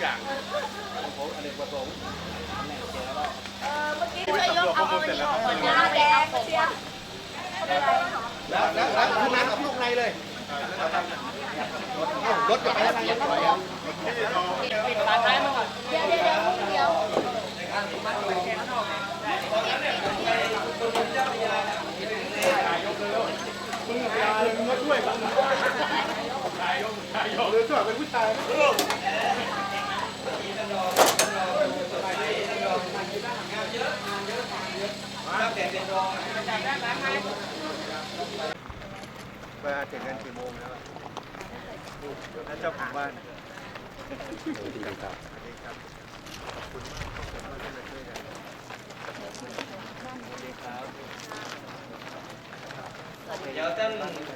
อย่างผมอเนกประสงค์เออเมื่อกี้ช่วยยกเอาเอาอันนี้ออกก่อนนะแดงเชียร์แล้วแล้วแล้วข้างในเอาข้างในเลยเอ้ารถจะไปทางไหนต่ออะเดี๋ยวเดี๋ยวเดี๋ยวเดี๋ยว มาถึงกันกี่โมงแล้วท่านเจ้าของบ้านสวัสดีครับสวัสดีครับ ขอบคุณมากขอบคุณมากที่มาช่วยกันสวัสดีครับ เดี๋ยวท่าน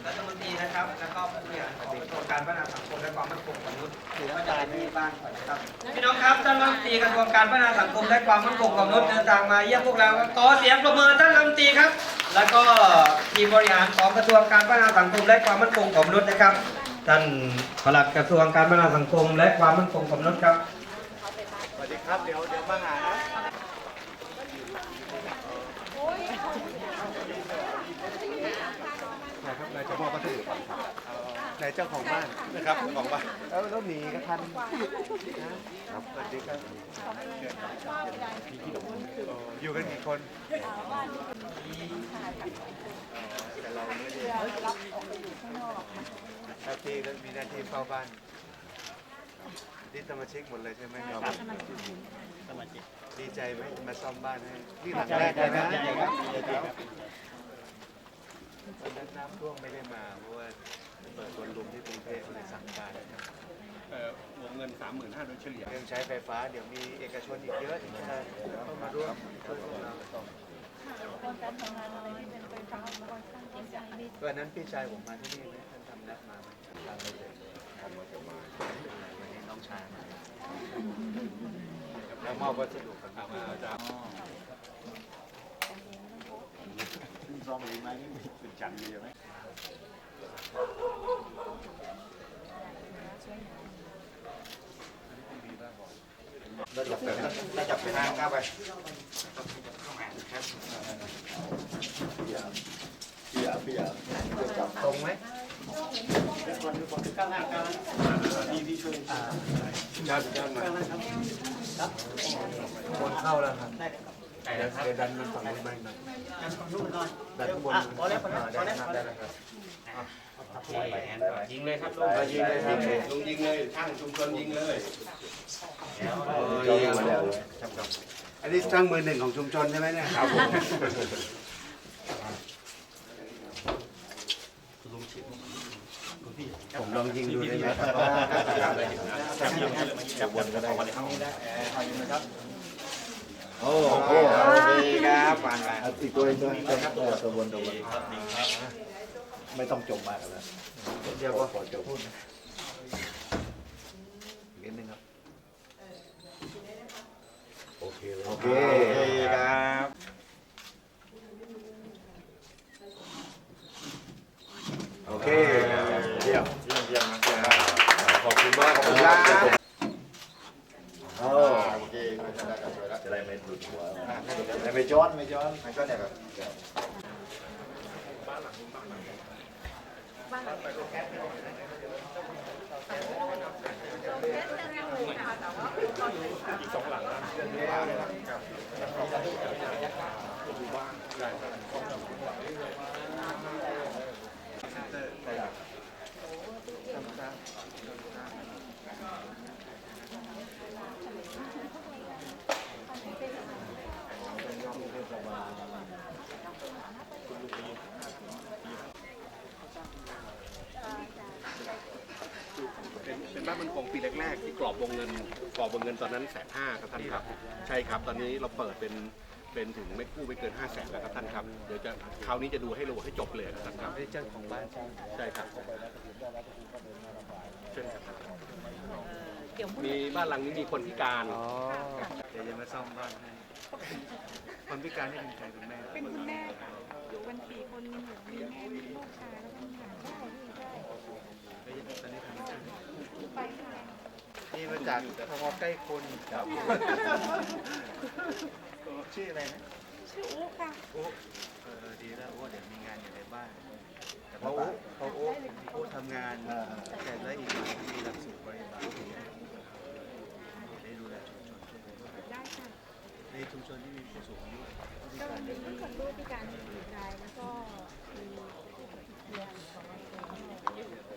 รัฐมนตรีนะครับ แล้วก็ผู้บริหารของกระทรวงการพัฒนาสังคมและความมั่นคงของมนุษย์ก็จะไปที่บ้านก่อนนะครับพี่น้องครับท่านรัฐมนตรีกระทรวงการพัฒนาสังคมและความมั่นคงของมนุษย์เดินทางมาเยี่ยมพวกเราขอเสียงประเมินท่านรัฐมนตรีครับ แล้วก็ทีมบริหารของกระทรวงการพัฒนาสังคมและความมั่นคงของมนุษย์นะครับ ท่านปลัดกระทรวงการพัฒนาสังคม และความมั่นคงของมนุษย์ครับสวัสดีครับเดี๋ยวเดี๋ยวมาหานะนะครับนายเจ้าพ่อก็ถือ นายเจ้าของบ้านนะครับของบ้านแล้วแล้วหนีกันทันนะครับสวัสดีครับอยู่กันกี่คนแต่เราไม่ได้หน้าที่ก็มีหน้าที่เฝ้าบ้านนี่สมาชิกหมดเลยใช่ไหมครับสมาชิกดีใจไหมมาซ่อมบ้านให้นี่หลังแรกเลยนะวันนั้นน้ำท่วมไม่ได้มาเพราะว่า เปิดสวนลุมที่กรุงเทพก็เลยสั่งการนะครับเอ่อวงเงิน 35,000โดยเฉลี่ยเครื่องใช้ไฟฟ้าเดี๋ยวมีเอกชนอีกเยอะที่จะเข้ามาร่วมช่วยพวกเราวันนั้นพี่ชายผมมาที่นี่ไหมท่านทำนัดมาไหมทำไม่เลยทำมาจะมาวันนี้น้องชายมาแล้วมอบวัสดุกันมาจะซองดีไหมนี่เป็นจันดีไหมดีบ้างบอกได้จับไปทางก้าวไปตรงไหม คนเข้าแล้วครับได้แล้วครับเดี๋ยวดันมันฝั่งนู้นไปหน่อยดันฝั่งนู้นก่อนดันข้างบนพอแล้วพอแล้วพอแล้วได้แล้วครับยิงเลยครับยิงเลยครับลุงยิงเลยช่างชุมชนยิงเลยยิงมาแล้วอันนี้ช่างมือหนึ่งของชุมชนใช่ไหมเนี่ยครับผมลองยิงดูได้ไหมครับว่าจับบนก็ได้โอ้โหโอเคครับผ่านไปอีกตัวอีกตัวครับตัวบนตัวบน ไม่ต้องจมมากแล้วเดี๋ยวก็ขอจมนิดนึงครับ โอเคโอเคครับโอเคเยี่ยมเยี่ยมเยี่ยมครับขอบคุณมากขอบคุณครับโอ้โอเคจะได้ไม่หลุดหัวไม่ย้อนไม่ย้อนไม่ย้อนเนี่ย แบบ เป็นเป็นบ้านมันคงปีแรก ๆ ที่กรอบวงเงินกรอบวงเงินตอนนั้นแสนห้าครับท่านครับ ใช่ครับ ตอนนี้เราเปิดเป็นเป็นถึงไม่กู้ไม่เกินห้าแสนแล้วครับท่านครับ เดี๋ยวจะคราวนี้จะดูให้รู้ให้จบเลยครับท่านครับไม่เจ้าของบ้านใช่ครับเช่นครับเดี๋ยวมีบ้านหลังนี้มีคนพิการอ๋อเดี๋ยวจะมาซ่อมบ้านให้คนพิการนี่เป็นใครเป็นแม่ เป็นคุณแม่ค่ะอยู่กันสี่คนมีหนูมีแม่มีลูกชายแล้วก็มีหลานชายที่ได้ ตอนนี้ทำอะไร ไปค่ะ นี่มา จากทวใกล้คนครับชื่ออะไรนะชื่ออุ๊ค่ะโอ้เออดีแล้วโอ้เดี๋ยวมีงานอยู่ในบ้านแต่พอโอ้พอโอ้โอ้ทำงานแต่แล้วอีกหน่อยมีหลักสูตรบริบาลได้ดูแลชุมชนช่วยเหลือได้ค่ะในชุมชนที่มีผู้สูงอายุผู้พิก็การมีเยอะทั้งคนรู้พิการมีกายแล้วก็มีผู้เรียนของเรา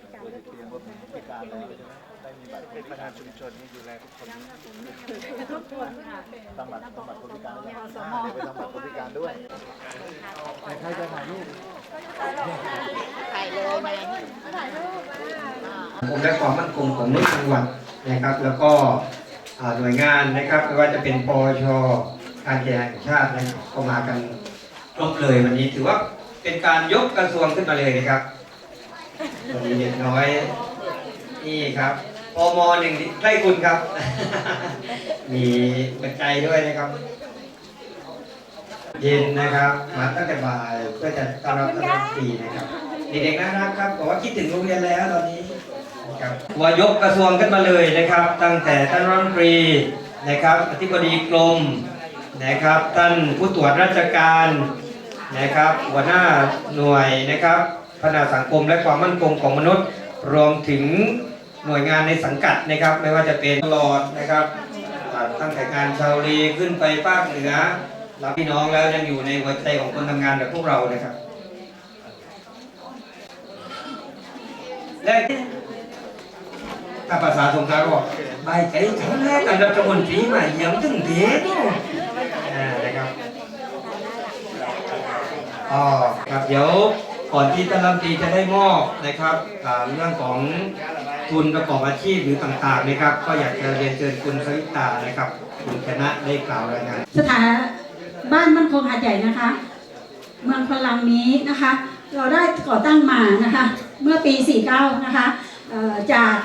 พิการตัวเลือดเตียงว่าเป็นพิการแล้วใช่ไหม ได้มีบัตรเป็นประธานชุมชนนี่ดูแลทุกคนยังค่ะผมไม่ทำทุกคนค่ะทำบัตรทำบัตรคนพิการด้วยยาสอ่ามอเดี๋ยวไปทำบัตรคนพิการด้วยใครจะถ่ายรูปถ่ายเลยไงผมและความมั่นคงของนุษย์จังหวัดนะครับ แล้วก็หน่วยงานนะครับไม่ว่าจะเป็นปชการกีฬาแห่งชาตินะครับก็มากันครบเลยวันนี้ถือว่าเป็นการยกกระทรวงขึ้นมาเลยนะครับวันนี้เด็กน้อยนี่ครับ ปมหนึ่งใกล้คุณครับ มีปัจจัยด้วยนะครับเย็นนะครับ มาตั้งแต่บ่ายเพื่อจะต้อนรับท่านรัฐมนตรีนะครับเด็กๆน่ารักครับบอกว่าคิดถึงโรงเรียนแล้วตอนนี้นะครับหัวยกกระทรวงขึ้นมาเลยนะครับ ตั้งแต่ท่านรัฐมนตรีนะครับอธิบดีกรมนะครับ ท่านผู้ตรวจราชการนะครับ หัวหน้าหน่วยนะครับพัฒนาสังคมและความมั่นคงของมนุษย์ รวมถึง หน่วยงานในสังกัดนะครับ ไม่ว่าจะเป็นตลอดนะครับตั้งแต่งานชาวลีขึ้นไปภาคเหนือรับพี่น้องแล้วยังอยู่ในหัวใจของคนทำงานแบบพวกเรานะครับและถ้าภาษาสงขลาบอกใบใจทั้งแรกกันรัฐมนตรีมาเยี่ยมถึงเด็กอ่านะครับอ๋อครับเดี๋ยวก่อนที่ท่านรัฐมนตรีจะได้มอบนะครับเรื่องของ ทุนประกอบอาชีพหรือต่างๆนะครับ ก็อยากจะเรียนเชิญคุณสวิตานะครับคุณคณะได้กล่าวรายงานสถานบ้านมั่นคงหาดใหญ่นะคะ เมืองพลังนี้นะคะ เราได้ก่อตั้งมานะคะ เมื่อปี 49 นะคะจาก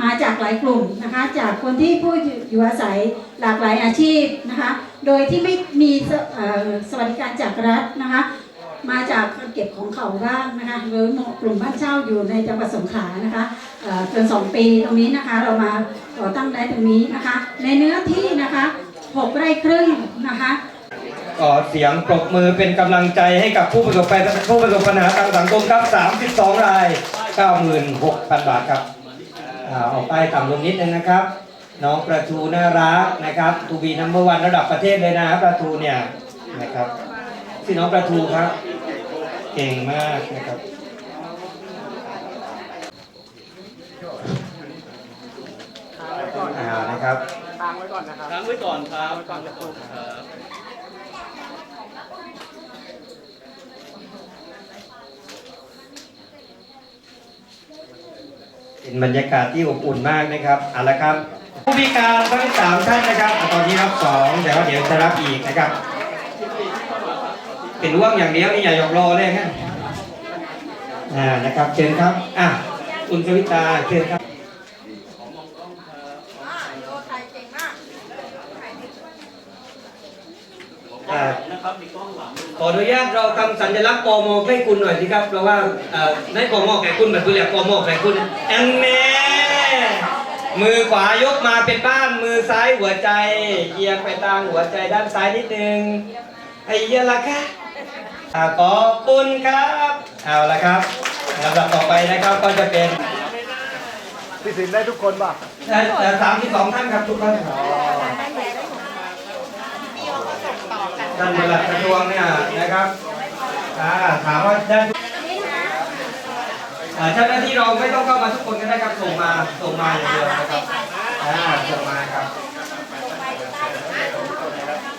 มาจากหลายกลุ่มนะคะ จากคนที่ผู้อยู่อาศัยหลากหลายอาชีพนะคะ โดยที่ไม่มีสวัสดิการจากรัฐนะคะ มาจากเก็บของเขาบ้างนะคะหรือกลุ่มบ้านเช่าอยู่ในจังหวัดสงขลานะคะเอ่อเกินสองปีตรงนี้นะคะ เรามาก่อตั้งได้ตรงนี้นะคะ ในเนื้อที่นะคะหกไร่ครึ่งนะคะขอเสียงปรบมือเป็นกำลังใจให้กับผู้ประสบภัยผู้ประสบปัญหาทางสังคมครับ 32 ราย 96,000 บาทครับอ่าอกไปต่ำลงนิดนึงนะครับ น้องประทูน่ารักนะครับ ทูบีนัมเบอร์วันระดับประเทศเลยนะครับประทูเนี่ยนะครับ พี่น้องประทูครับ เก่งมากนะครับ อ่านะครับ ค้างไว้ก่อนครับค้างไว้ก่อนครับเป็นบรรยากาศที่อบอุ่นมากนะครับเอาละครับ ผู้พิการทั้งสามท่านนะครับ ตอนนี้รับสองแต่ว่าเดี๋ยวจะรับอีกนะครับ เป็นว่างอย่างเดียวนี่อย่าหยอกรอเลยนะอ่านะครับเชิญครับอะคุณสวิตาเชิญครับอ่าขออนุญาตเราทำสัญลักษณ์ปมให้คุณหน่อยสิครับเพราะว่าเอ่อในปมแก่คุณแบบคุณเรียกปมแก่คุณอันแน่มือขวายกมาเป็นบ้านมือซ้ายหัวใจเอียงไปทางหัวใจด้านซ้ายนิดนึงไอ้เหี้ยละค่ะ อ่าขอบคุณครับ เอาละครับลำดับต่อไปนะครับก็จะเป็นพี่สินได้ทุกคนป่ะสามที่สองท่านครับทุกท่านท่านประหลัดกระทรวงเนี่ยนะครับอ่าถามว่าได้ทุกอ่าเจ้าหน้าที่เราไม่ต้องเข้ามาทุกคนก็ได้ครับส่งมาส่งมาอย่างเดียวนะครับอ่าส่งมาครับ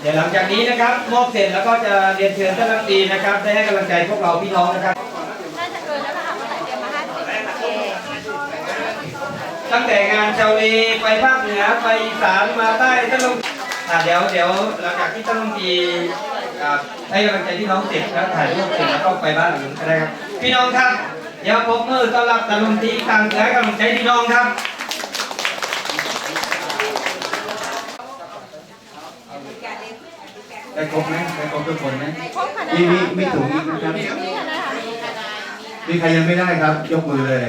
เดี๋ยวหลังจากนี้นะครับมอบเสร็จแล้วก็จะเรียนเชิญท่านรัฐมนตรีนะครับ ได้ให้กำลังใจพวกเราพี่น้องนะครับ น่าจะเกินแล้วนะคะเมื่อไหร่เตรียมมาห้าสิบเคตั้งแต่งานชาวเลไปภาคเหนือไปอีสานมาใต้ท่านลงอ่าเดี๋ยวเดี๋ยวหลังจากที่ท่านลงตีอ่าให้กำลังใจพี่น้องเสร็จแล้วถ่ายรูปเสร็จแล้วก็ไปบ้านหลังนู้นก็ได้ครับ พี่น้องครับเดี๋ยวพบมือต้อนรับท่านลงตรีอีกครั้งเพื่อให้กำลังใจพี่น้องครับ ได้ครบไหมได้ครบทุกคนไหมครบค่ะนะมีมีคะมีถุงอีกนะครับนี่ค่ะนะคะมีใครยังไม่ได้ครับ ยกมือเลย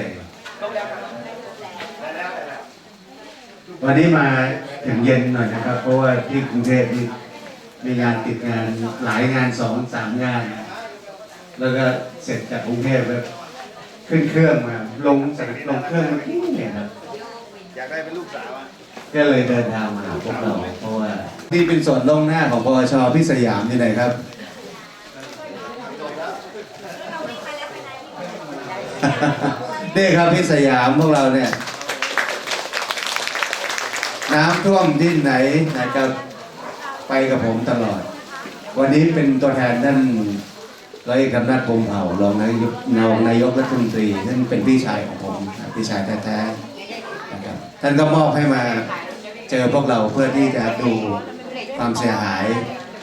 วันนี้มาถึงเย็นหน่อยนะครับ เพราะว่าที่กรุงเทพนี่มีงานติดงานหลายงานสองสามงาน แล้วก็เสร็จจากกรุงเทพแล้วขึ้นเครื่องมา ลงจากลงเครื่องเมื่อกี้เนี่ยครับอยากได้เป็นลูกสาวอะก็เลยเดินทางมาหาพวกเราเพราะว่า ที่เป็นส่วนลงหน้าของปวชพี่สยามที่ไหนครับ นี่ครับพี่สยามพวกเราเนี่ย น้ำท่วมที่ไหนนะครับไปกับผมตลอด วันนี้เป็นตัวแทนท่านร้อยเอกอำนาจพรหมเผ่ารองนายกรองนายกรัฐมนตรีท่านเป็นพี่ชายของผมนะพี่ชายแท้ๆนะครับท่านก็มอบให้มาเจอพวกเราเพื่อที่จะดู ความเสียหาย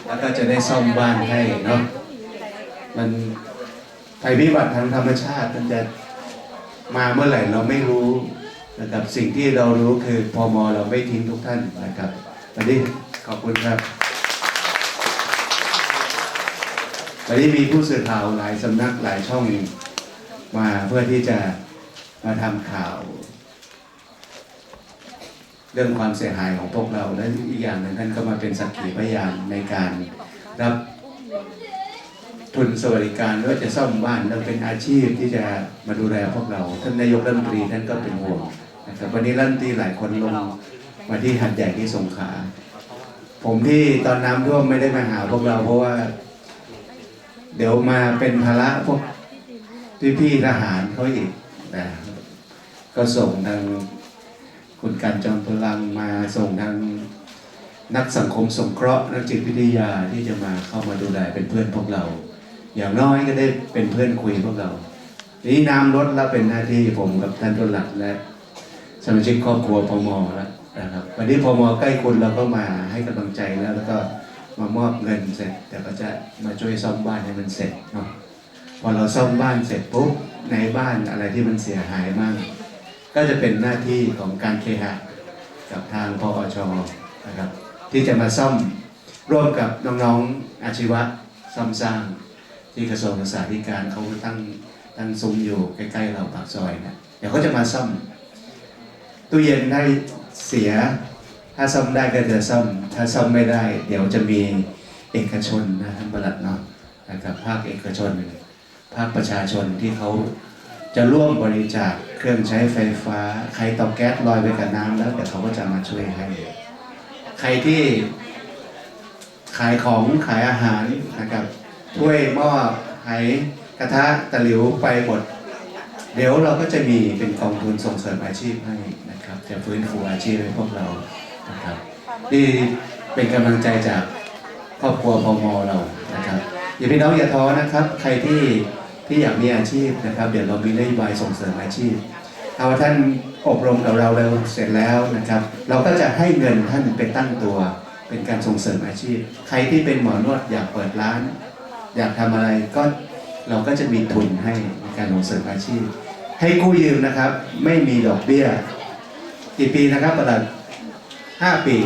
แล้วก็จะได้ซ่อมบ้านให้เนาะมันภัยพิบัติทางธรรมชาติมันจะมาเมื่อไหร่เราไม่รู้นะครับสิ่งที่เรารู้คือพอมเราไม่ทิ้งทุกท่านนะครับวันนี้ขอบคุณครับวันนี้มีผู้สื่อข่าวหลายสำนักหลายช่องมาเพื่อที่จะมาทำข่าว เรื่องความเสียหายของพวกเราและอีกอย่างหนึ่งท่านก็มาเป็นสักขีพยานในการรับทุนสวัสดิการว่าจะซ่อมบ้านเราเป็นอาชีพที่จะมาดูแลพวกเราท่านนายกรัฐมนตรีท่านก็เป็นห่วงนะครับวันนี้รัฐมนตรีหลายคนลงมาที่หัดใหญ่ที่สงขลาผมที่ตอนน้ำท่วมไม่ได้มาหาพวกเราเพราะว่า เดี๋ยวมาเป็นภาระพวกพี่ๆทหารเขาอีกนะก็ส่งทาง คุณการจอมพลังมาส่งทางนักสังคมสงเคราะห์นักจิตวิทยาที่จะมาเข้ามาดูแลเป็นเพื่อนพวกเรา อย่างน้อยก็ได้เป็นเพื่อนคุยพวกเรา นี้น้ำลดแล้วเป็นหน้าที่ผมกับท่านประหลัดและสมาชิกครอบครัวพมแล้วนะครับวันนี้พมใกล้คุณเราก็มาให้กำลังใจแล้วแล้วก็มามอบเงินเสร็จแต่ก็จะมาช่วยซ่อมบ้านให้มันเสร็จเนาะพอเราซ่อมบ้านเสร็จปุ๊บในบ้านอะไรที่มันเสียหายบ้าง ก็จะเป็นหน้าที่ของการเคหะกับทางพอชนะครับ ที่จะมาซ่อมร่วมกับน้องๆอาชีวะซ่อมสร้างที่กระทรวงศึกษาธิการเขาตั้งตั้งซุ้มอยู่ใกล้ๆเราปากซอยนะเดี๋ยวเขาจะมาซ่อมตู้เย็นได้เสีย ถ้าซ่อมได้ก็จะซ่อม ถ้าซ่อมไม่ได้ เดี๋ยวจะมีเอกชนนะท่านประหลัดเนาะนะครับภาคเอกชน ภาคประชาชนที่เขาจะร่วมบริจาค เครื่องใช้ไฟฟ้า ใครเตาแก๊สลอยไปกับน้ำแล้วเดี๋ยวเขาก็จะมาช่วยให้ใครที่ขายของขายอาหารนะครับถ้วยหม้อไหกระทะตะหลิวไปหมด เดี๋ยวเราก็จะมีเป็นกองทุนส่งเสริมอาชีพให้นะครับ จะฟื้นฟูอาชีพให้พวกเรานะครับนี่เป็นกำลังใจจากครอบครัวพมอเรานะครับอย่าพี่น้องอย่าท้อนะครับ ใครที่ ที่อยากมีอาชีพนะครับ เดี๋ยวเรามีนโยบายส่งเสริมอาชีพเอาท่านอบรมกับเราแล้วเสร็จแล้วนะครับ เราก็จะให้เงินท่านไปตั้งตัว เป็นการส่งเสริมอาชีพ ใครที่เป็นหมอนวดอยากเปิดร้าน อยากทำอะไรก็เราก็จะมีทุนให้ในการส่งเสริมอาชีพ ให้กู้ยืมนะครับ ไม่มีดอกเบี้ยกี่ปีนะครับประหลัดห้าปี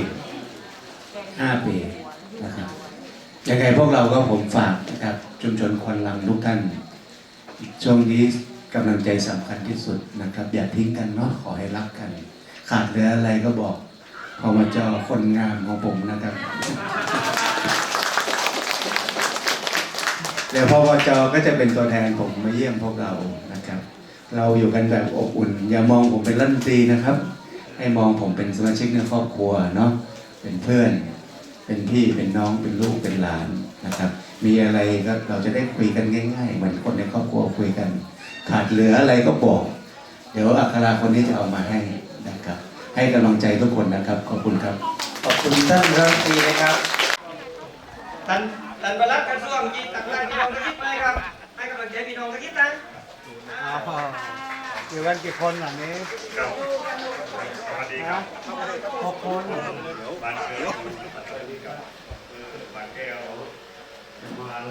ห้าปีนะครับยังไงพวกเราก็ผมฝากนะครับชุมชนควันลังทุกท่าน ช่วงนี้กำลังใจสำคัญที่สุดนะครับ อย่าทิ้งกันเนาะขอให้รักกัน ขาดเหลืออะไรก็บอก พอมาเจอคนงามของผมนะครับเดี๋ยวพอวจก็จะเป็นตัวแทนผมมาเยี่ยมพวกเรานะครับ เราอยู่กันแบบอบอุ่น อย่ามองผมเป็นรัฐมนตรีนะครับ ให้มองผมเป็นสมาชิกในครอบครัวเนาะเป็นเพื่อน เป็นพี่เป็นน้องเป็นลูกเป็นหลานนะครับ มีอะไรก็เราจะได้คุยกันง่าย ๆ เหมือนคนในครอบครัวคุยกัน ขาดเหลืออะไรก็บอก เดี๋ยวอัคราคนนี้จะเอามาให้นะครับ ให้กำลังใจทุกคนนะครับ ขอบคุณครับ ขอบคุณท่านรัฐมนตรีนะครับท่านท่านประหลัดกระทรวงยินตักไล่พี่น้องสักนิดไหมครับให้กำลังใจพี่น้องสักนิดนะอยู่กันกี่คนหลังนี้นะหกคน ท่าน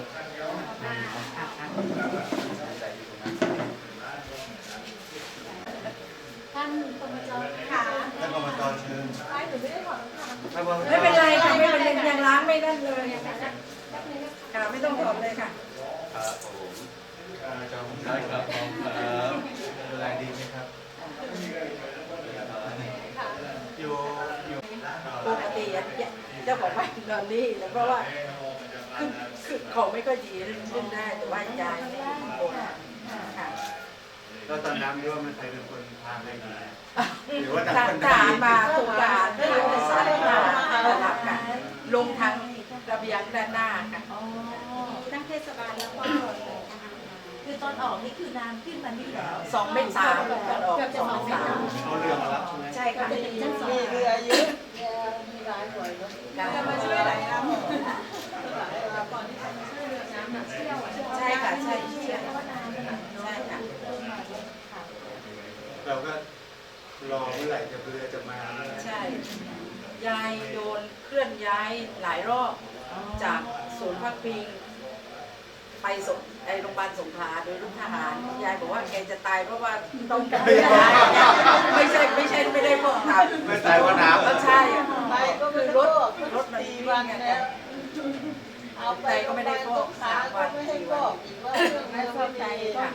กรมจค่ะท่านกรรมกรเชิญไม่เป็นไรค่ะไม่เป็นไรยังล้างไม่นั่นเลยค่ะไม่ต้องถอดเลยค่ะครับผมจำได้ครับดูแลดีไหมครับอยู่อยู่ปกติอะเจ้าของบ้านนอนนี่แล้วเพราะว่าคือ คือของไม่ค่อยดีขึ้นได้แต่ว่ายายไม่มีคนค่ะแล้วตอนน้ำนี่ว่ามันใครเป็นคนพาไปดีหรือว่าแต่ทคนหารมาตุลาเรื่องสารมารับค่ะลงทางระเบียงด้านหน้าค่ะทั้งเทศบาลแล้วก็คือตอนออกนี่คือน้ำขึ้นมานี่แล้วสองเมตรสามตอนออกเกือบสจะองสองเมเมตตรรสามเอาเรือมารับใช่ไหมใช่ค่ะจะเป็นชั้นสองมีเรือเย อะจะมาช่วยอะไรนะใช่ค่ะใช่ใช่ใช่ค่ะเราก็รอเมื่อไหร่จะเรือจะมาใช่ยายโดนเคลื่อนย้ายหลายรอบจากศูนย์พักพิงไปสงไอโรงพยาบาลสงขลาโดยลูกทหาร ยายบอกว่าแกจะตายเพราะว่าต้องการย้ายไม่ใช่ไม่ใช่ไม่ได้พวกตับไม่ตายว่าน้ำก็ใช่ก็คือรถรถมันวิ่งไง ใจก็ไม่ได้ฟอกสามวันสี่วันไม่ฟอกใจค่ะ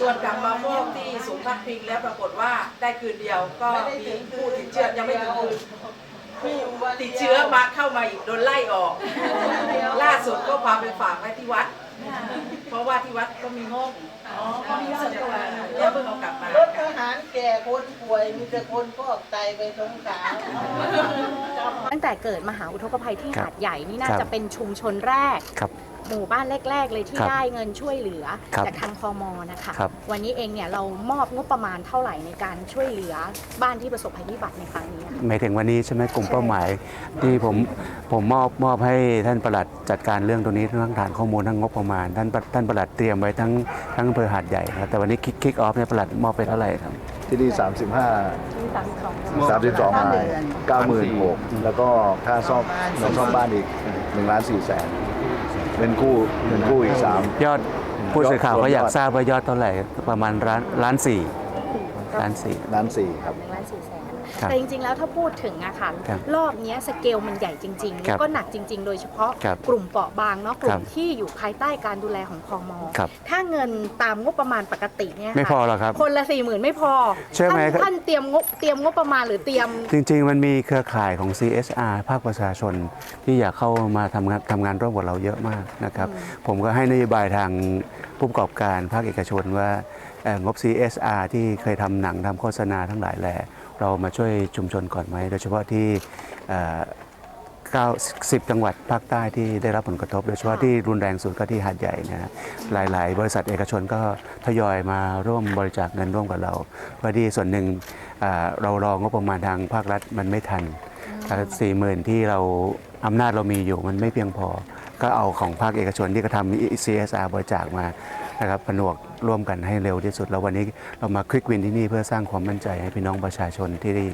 ส่วนกลับมาฟอกที่ศูนย์พักพิงแล้วปรากฏว่าได้คืนเดียวก็มีผู้ติดเชื้อยังไม่ถึงคืนผู้ติดเชื้อมาเข้ามาอีกโดนไล่ออก ล่าสุดก็พาไปฝากไว้ที่วัด เพราะว่าที่วัดก็มีห้องก็มีส่วนตัวเนี่ยเพิ่งเอากลับมา รถทหารแก่คนป่วยมีแต่คนฟอกไตไปสงขลาตั้งแต่เกิดมหาอุทกภัยที่หาดใหญ่นี่น่าครับจะเป็นชุมชนแรกครับ หมู่บ้านแรก ๆ เลยที่ครับได้เงินช่วยเหลือครับจากทางพมนะคะ ครับ วันนี้เองเนี่ยเรามอบงบประมาณเท่าไหร่ในการช่วยเหลือบ้านที่ประสบภัยพิบัติในครั้งนี้คะหมายถึงวันนี้ใช่ไหมกลุ่มเป้าหมายที่ผมผมมอบมอบให้ท่านประหลัดจัดการเรื่องตรงนี้ทั้งฐานข้อมูลทั้งงบประมาณ ท่านท่านประหลัดเตรียมไว้ทั้งทั้งอำเภอหาดใหญ่ครับแต่วันนี้คิกคิกออฟเนี่ยประหลัดมอบไปเท่าไหร่ครับ ที่นี่ 35 ที่32 32ราย96,000 แล้วก็ค่าซ่อมเงินซ่อมบ้านอีก1ล้าน4แสน เป็นกู้เงินกู้อีก3ยอดผู้สื่อข่าวเขาอยากยอด ทราบว่ายอดเท่าไหร่ ประมาณล้านล้านสี่ล้านสี่ ล้าน4ครับ1ล้าน4แสน ครับแต่จริงๆ แล้วถ้าพูดถึงอะค่ะครับรอบเนี้ยสเกลมันใหญ่จริงๆครัแล้บวก็หนักจริง ๆ โดยเฉพาะครับกลุ่มเปราะบางเนาะกลุ่ครัมบที่อยู่ภายใต้การดูแลของพมครับ ถ้าเงินตามงบประมาณปกติเนี่ยไม่ค่ะพอหรอกครับ คนละสี่หมื่นไม่พอเชื่อไหมท่านครับ ท่านเตรียมงบเตรียมงบประมาณหรือเตรียม จริงๆ มันมีเครือข่ายของ CSR ภาคประชาชน ที่อยากเข้ามาทำงานทำงานร่วมกับเราเยอะมากนะครับ ผมก็ให้นโยบายทางผู้ประกอบการภาคเอกชนว่าเอ่องบ CSR ที่เคยทำหนังทำโฆษณาทั้งหลายแหล่ เรามาช่วยชุมชนก่อนไหมโดยเฉพาะที่เอ่อ9 10จังหวัดภาคใต้ที่ได้รับผลกระทบ โดยเฉพาะที่รุนแรงสุดก็ที่หาดใหญ่นะฮะหลาย ๆ บริษัทเอกชนก็ทยอยมาร่วมบริจาคเงินร่วมกับเราเพื่อที่ส่วนหนึ่งอ่าเรารองบประมาณทางภาครัฐมันไม่ทันสี่หมื่นที่เราอำนาจเรามีอยู่มันไม่เพียงพอ ก็เอาของภาคเอกชนที่กระทำ CSR บริจาคมา นะครับผนวกร่วมกันให้เร็วที่สุด แล้ววันนี้เรามาคลิกวินที่นี่เพื่อสร้างความมั่นใจให้พี่น้องประชาชนที่ได้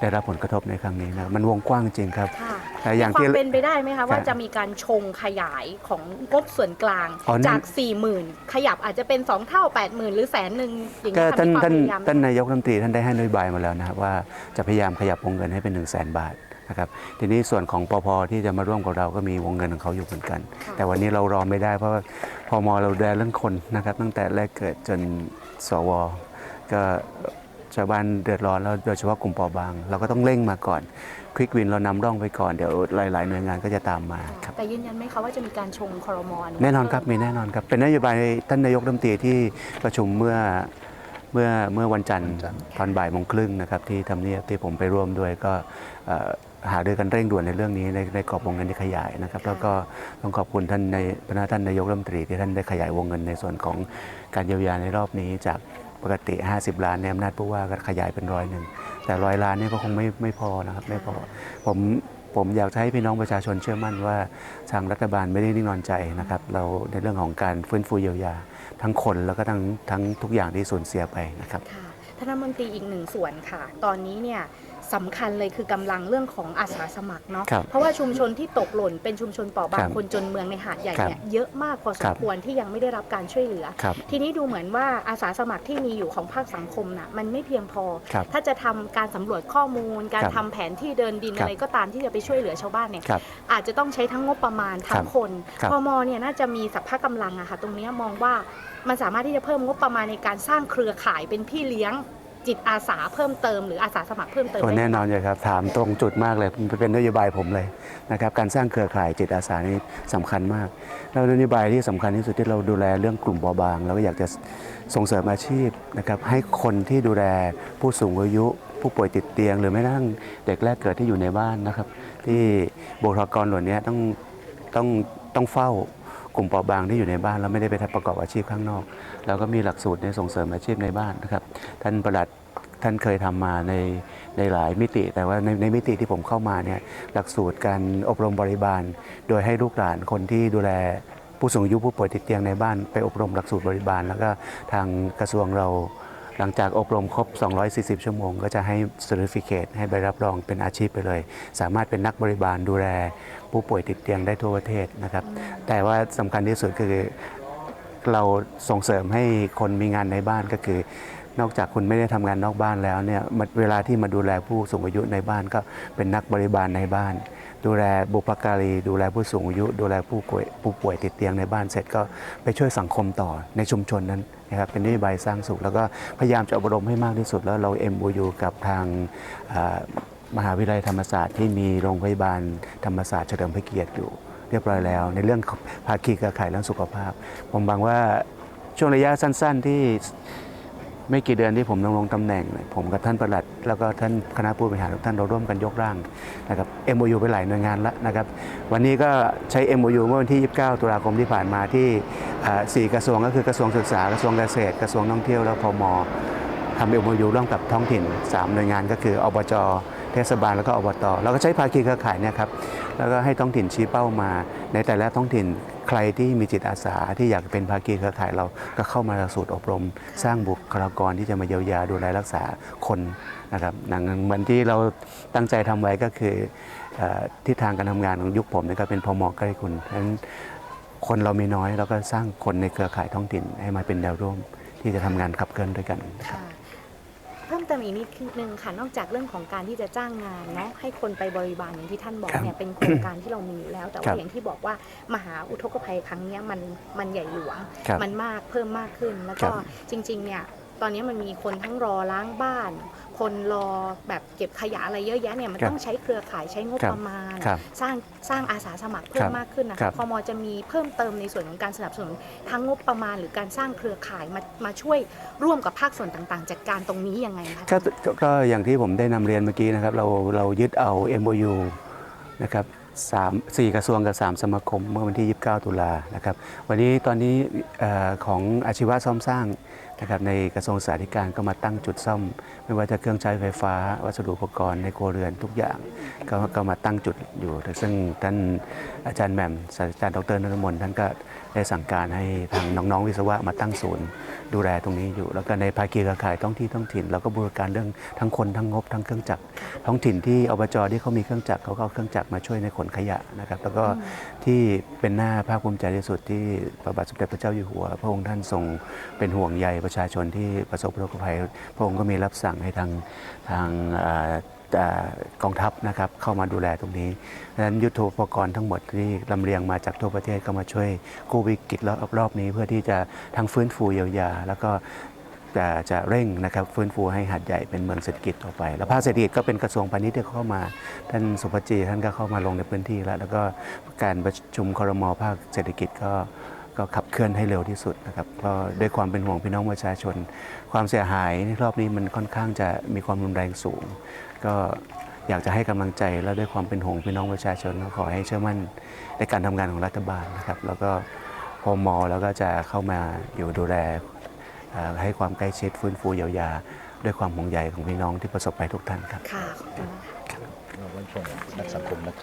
ได้รับผลกระทบในครั้งนี้นะมันวงกว้างจริงครับค่ะแต่อย่างมีควาที่มเป็นไปได้ไหมคะว่าครับจะมีการชงขยายของงบส่วนกลางอ๋อนั่นจาก 4 0,000 ขยับอาจจะเป็น 2 เท่า 80,000 หรือแสนหนึ่งอย่างก็นี้ค่ะท่านมีความท่านพยายามไหมท่านนายกรัฐมนตรีท่านได้ให้นโยบายมาแล้วนะครับว่าจะพยายามขยับวงเงินให้เป็น 1 0 0 0 0แสนบาท นะครับทีนี้ส่วนของปพที่จะมาร่วมกับเราก็มีวงเงินของเขาอยู่เหมือนกัน แต่วันนี้เรารอไม่ได้เพราะว่าพมเราดูแลเรื่องคนนะครับ ตั้งแต่แรกเกิดจนสวก็ชาวบ้านเดือดร้อนแล้วโดยเฉพาะกลุ่มเปราะบาง เราก็ต้องเร่งมาก่อนควิกวินเรานำร่องไปก่อนเดี๋ยวหลาย ๆ หน่วยงานก็จะตามมาครับแต่ยืนยันไหมคะว่าจะมีการชงครมอแน่นอนครับมีแน่นอนครับ เป็นนโยบายท่านนายกรัฐมนตรีที่ประชุมเมื่อเมื่อเมื่อวันจันทร์ตอนบ่ายโมงครึ่งนะครับที่ทำเนียบที่ผมไปร่วมด้วยก็เอ่อ หารือกันเร่งด่วนในเรื่องนี้ในในกรอบวงเงินที่ขยายนะครับ แล้วก็ต้องขอบคุณท่านในพระท่านนายกรัฐมนตรีที่ท่านได้ขยายวงเงินในส่วนของการเยียวยาในรอบนี้จากปกติ 50 ล้านในอำนาจผู้ว่าก็ขยายเป็นร้อยหนึ่งแต่ร้อยล้านเนี่ยก็คงไม่ไม่พอนะครับไม่พอผมผมอยากจะให้พี่น้องประชาชนเชื่อมั่นว่าทางรัฐบาลไม่ได้นิ่งนอนใจนะครับ เราในเรื่องของการฟื้นฟูเยียวยา ทั้งคนแล้วก็ทั้งทั้งทุกอย่างที่สูญเสียไปนะครับท่านรัฐมนตรีอีกหนึ่งส่วนค่ะ ตอนนี้เนี่ย สำคัญเลยคือกำลังเรื่องของอาสาสมัครเนาะครับเพราะว่าชุมชนที่ตกหล่นเป็นชุมชนเปราะบาครังบคนจนเมืองในหาดใหญ่เนี่ยครับเยอะมากพอสครัมบควรที่ยังไม่ได้รับการช่วยเหลือครับทีนี้ดูเหมือนว่าอาสาสมัครที่มีอยู่ของภาคสังคมน่ะมันไม่เพียงพอครับถ้าจะทำการสำรวจข้อมูล การครับทำแผนที่เดินดินครับอะไรก็ตามที่จะไปช่วยเหลือชาวบ้านเนี่ยครับอาจจะต้องใช้ทั้งงบประมาณทั้ครังบคนครับพมเนี่ยน่าจะมีสัพพะกำลังอะค่ะตรงเนี้ยมองว่ามันสามารถที่จะเพิ่มงบประมาณในการสร้างเครือข่ายเป็นพี่เลี้ยง จิตอาสาเพิ่มเติมหรืออาสาสมัครเพิ่มเติมโอ้ได้ไหมแน่นอนเลยครับ ถามตรงจุดมากเลยมันเป็นนโยบายผมเลยนะครับการสร้างเครือข่ายจิตอาสานี่สำคัญมาก แล้วนโยบายที่สำคัญที่สุดที่เราดูแลเรื่องกลุ่มบาบางเราก็อยากจะส่งเสริมอาชีพนะครับให้คนที่ดูแลผู้สูงอายุผู้ป่วยติดเตียง หรือแม้กระทั่งเด็กแรกเกิดที่อยู่ในบ้านนะครับ ที่บุคลากรเหล่านี้ต้องต้องต้องเฝ้ากลุ่มเปราะบางที่อยู่ในบ้านแล้วไม่ได้ไปทำประกอบอาชีพข้างนอก เราก็มีหลักสูตรในส่งเสริมอาชีพในบ้านนะครับ ท่านประหลัด ท่านเคยทำมาในในหลายมิติ แต่ว่าในในมิติที่ผมเข้ามาเนี่ยหลักสูตรการอบรมบริบาล โดยให้ลูกหลานคนที่ดูแลผู้สูงอายุผู้ป่วยติดเตียงในบ้านไปอบรมหลักสูตรบริบาล แล้วก็ทางกระทรวงเราหลังจากอบรมครบ 240 ชั่วโมง ก็จะให้ certificate ให้ใบรับรองเป็นอาชีพไปเลย สามารถเป็นนักบริบาลดูแลผู้ป่วยติดเตียงได้ทั่วประเทศนะครับ แต่ว่าสำคัญที่สุดคือ เราส่งเสริมให้คนมีงานในบ้านก็คือ นอกจากคุณไม่ได้ทำงานนอกบ้านแล้วเนี่ยเวลาที่มาดูแลผู้สูงอายุในบ้านก็เป็นนักบริบาลในบ้าน ดูแลบุพการี ดูแลผู้สูงอายุ ดูแลผู้ป่วยผู้ป่วยติดเตียงในบ้านเสร็จก็ไปช่วยสังคมต่อในชุมชนนั้นนะครับเป็นนโยบายสร้างสุข แล้วก็พยายามจะอบรมให้มากที่สุด แล้วเรา MOU กับทางมหาวิทยาลัยธรรมศาสตร์ที่มีโรงพยาบาลธรรมศาสตร์เฉลิมพระเกียรติอยู่ เรียบร้อยแล้ว ในเรื่องภาคีเครือข่ายเรื่องสุขภาพ ผมหวังว่าช่วงระยะสั้น ๆ ที่ไม่กี่เดือนที่ผมดำรงตำแหน่ง ผมกับท่านประหลัด แล้วก็ท่านคณะผู้บริหารทุกท่านเราร่วมกันยกร่างนะครับ MOU ไปหลายหน่วยงานแล้วนะครับ วันนี้ก็ใช้ MOU เมื่อวันที่ 29 ตุลาคมที่ผ่านมาที่อ่าสี่กระทรวงก็คือกระทรวงศึกษากระทรวงเกษตร กระทรวงท่องเที่ยวและพมทำ MOU ร่วมกับท้องถิ่น 3 หน่วยงานก็คืออบจ เทศบาลแล้วก็อบตเราก็ใช้ภาคีเครือข่ายเนี่ยครับแล้วก็ให้ท้องถิ่นชี้เป้ามา ในแต่ละท้องถิ่นใครที่มีจิตอาสาที่อยากเป็นภาคีเครือข่ายเราก็เข้ามาหลักสูตรอบรม สร้างบุคลากรที่จะมาเยียวยาดูแลรักษาคนนะครับหนังเหมือนที่เราตั้งใจทำไว้ก็คืออทิศทางการทำงานของยุคผมเนยก็เป็นพมใกล้คุณฉะนั้นคนเรามีน้อยเราก็สร้างคนในเครือข่ายท้องถิ่นให้มาเป็นแนวร่วมที่จะทำงานขับเคลื่อนด้วยกันค่ะเพิ่ม เติมอีกอีกนิดนึงค่ะนอกจากเรื่องของการที่จะจ้างงานเนาะให้คนไปบริบาลอย่างที่ท่านบอกครับเนี่ยเป็นโครงการที่เรามีอยู่แล้ว แต่ครัว่าบอย่างที่บอกว่ามหาอุทกภัยครั้งเนี้ยมันมันใหญ่หลวงครับมันมากเพิ่มมากขึ้น แล้วครัก็บจริงๆเนี่ยตอนนี้มันมีคนทั้งรอล้างบ้าน คนรอแบบเก็บขยะอะไรเยอะแยะเนี่ยมันครับต้องใช้เครือข่ายใช้งบครับประมาณครับสร้างสร้างอาสาสมัครเพิ่ครัมบมากขึ้นนะครัคะบพมจะมีเพิ่มเติมในส่วนของการสนับสนุนทั้งงบประมาณ หรือการสร้างเครือข่ายมามาช่วยร่วมกับภาคส่วนต่างๆจัดการตรงนี้ยังไงคะก็ก็ก็อย่างที่ผมได้นำเรียนเมื่อกี้นะครับเราเรายึดเอา MOU นะครับสามสี่กระทรวงกับ 3 สมาคมเมื่อวันที่ 29 ตุลานะครับ วันนี้ตอนนี้เออของอาชีวะซ่อมสร้าง นะครับในกระทรวงสาธารณสุขก็มาตั้งจุดซ่อม ไม่ว่าจะเครื่องใช้ไฟฟ้า วัสดุอุปกรณ์ในครัวเรือนทุกอย่างก็ก็มาตั้งจุดอยู่ ซึ่งท่านอาจารย์แหม่มศาสตราจารย์ดรนรมนท่านก็ ได้สั่งการให้ทางน้องๆวิศวะมาตั้งศูนย์ ดูแลตรงนี้อยู่ แล้วก็ในภาคีเครือข่ายท้องที่ท้องถิ่นเราก็บูรการเรื่องทั้งคนทั้งงบทั้งเครื่องจักรท้องถิ่นที่อบจที่เขามีเครื่องจักรเขาก็เอาเครื่องจักรมาช่วยในขนขยะนะครับแล้วก็ที่เป็นหน้าภาคภูมิใจที่สุดที่พระบาทสมเด็จพระเจ้าอยู่หัว พระองค์ท่านทรงเป็นห่วงใยประชาชนที่ประสบอุทกภัย พระองค์ก็มีรับสั่งให้ทางทาง กองทัพนะครับเข้ามาดูแลตรงนี้ดังนั้นยุทโธปกรณ์ทั้งหมดที่ลำเลียงมาจากทั่วประเทศก็มาช่วยกู้วิกฤตรอบรอบนี้ เพื่อที่จะทั้งฟื้นฟูเยียวยา แล้วก็จะจะเร่งนะครับฟื้นฟูให้หัดใหญ่เป็นเมืองเศรษฐกิจต่อไป แล้วภาคเศรษฐกิจก็เป็นกระทรวงพาณิชย์ที่เข้ามา ท่านสุภจีท่านก็เข้ามาลงในพื้นที่แล้ว แล้วก็การประชุมครมภาคเศรษฐกิจก็ก็ขับเคลื่อนให้เร็วที่สุดนะครับก็ด้วยความเป็นห่วงพี่น้องประชาชน ความเสียหายในรอบนี้มันค่อนข้างจะมีความรุนแรงสูง ก็อยากจะให้กำลังใจและด้วยความเป็นห่วงพี่น้องประชาชนก็ขอให้เชื่อมั่นในการทำงานของรัฐบาลนะครับ แล้วก็พมแล้วก็จะเข้ามาอยู่ดูแลเอ่อให้ความใกล้ชิดฟื้นฟูเยียวยา ด้วยความห่วงใยของพี่น้องที่ประสบภัยทุกท่านครับค่ะขอบคุณวันชงนักสังคมนัก